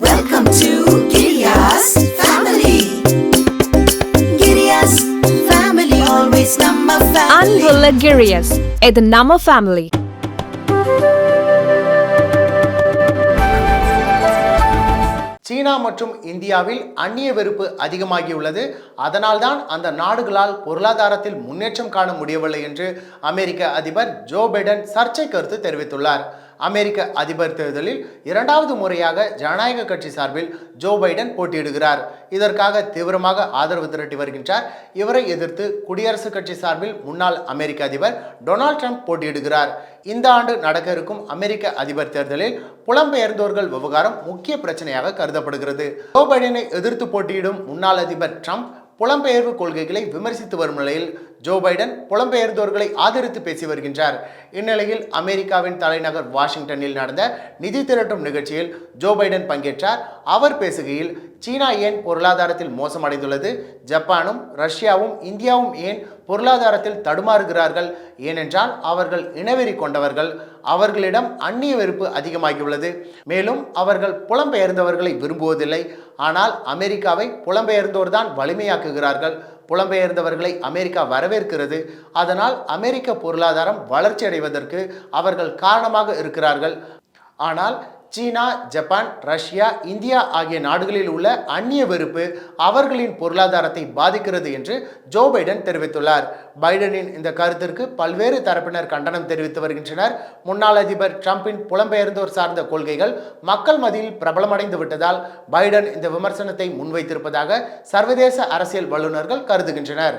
Welcome to Giriya's family. Giriya's family, always number family. அன்புள்ள கிரியஸ் இது நம்ம ஃபேமிலி சீனா மற்றும் இந்தியாவில் அந்நிய வெறுப்பு அதிகமாகியுள்ளது அதனால்தான் அந்த நாடுகளால் பொருளாதாரத்தில் முன்னேற்றம் காண முடியவில்லை என்று அமெரிக்க அதிபர் ஜோ பைடன் சர்ச்சை கருத்து தெரிவித்துள்ளார் அமெரிக்க அதிபர் தேர்தலில் இரண்டாவது முறையாக ஜனநாயக கட்சி சார்பில் ஜோ பைடன் போட்டியிடுகிறார். இதற்காக தீவிரமாக ஆதரவு திரட்டி வருகின்றார். இவரை எதிர்த்து குடியரசுக் கட்சி சார்பில் முன்னாள் அமெரிக்க அதிபர் டொனால்ட் ட்ரம்ப் போட்டியிடுகிறார். இந்த ஆண்டு நடக்க இருக்கும் அமெரிக்க அதிபர் தேர்தலில் புலம்பெயர்ந்தோர்கள் விவகாரம் முக்கிய பிரச்சனையாக கருதப்படுகிறது. ஜோ பைடனை எதிர்த்து போட்டியிடும் முன்னாள் அதிபர் ட்ரம்ப் புலம்பெயர்வு கொள்கைகளை விமர்சித்து வரும் நிலையில் ஜோ பைடன் புலம்பெயர்ந்தோர்களை ஆதரித்து பேசி வருகின்றார். இந்நிலையில் அமெரிக்காவின் தலைநகர் வாஷிங்டனில் நடந்த நிதி திரட்டும் நிகழ்ச்சியில் ஜோ பைடன் பங்கேற்றார். அவர் பேசுகையில் சீனா ஏன் பொருளாதாரத்தில் மோசமடைந்துள்ளது? ஜப்பானும் ரஷ்யாவும் இந்தியாவும் ஏன் பொருளாதாரத்தில் தடுமாறுகிறார்கள்? ஏனென்றால் அவர்கள் இனவெறி கொண்டவர்கள். அவர்களிடம் அந்நிய வெறுப்பு அதிகமாகியுள்ளது. மேலும் அவர்கள் புலம்பெயர்ந்தவர்களை விரும்புவதில்லை. ஆனால் அமெரிக்காவை புலம்பெயர்ந்தோர்தான் வலிமையாக்குகிறார்கள். புலம்பெயர்ந்தவர்களை அமெரிக்கா வரவேற்கிறது. அதனால் அமெரிக்க பொருளாதாரம் வளர்ச்சி அடைவதற்கு அவர்கள் காரணமாக இருக்கிறார்கள். ஆனால் சீனா ஜப்பான் ரஷ்யா இந்தியா ஆகிய நாடுகளில் உள்ள அந்நிய வெறுப்பு அவர்களின் பொருளாதாரத்தை பாதிக்கிறது என்று ஜோ பைடன் தெரிவித்துள்ளார். பைடனின் இந்த கருத்திற்கு பல்வேறு தரப்பினர் கண்டனம் தெரிவித்து வருகின்றனர். முன்னாள் அதிபர் டிரம்பின் புலம்பெயர்ந்தோர் சார்ந்த கொள்கைகள் மக்கள் மத்தியில் பிரபலமடைந்து விட்டதால் பைடன் இந்த விமர்சனத்தை முன்வைத்திருப்பதாக சர்வதேச அரசியல் வல்லுநர்கள் கருதுகின்றனர்.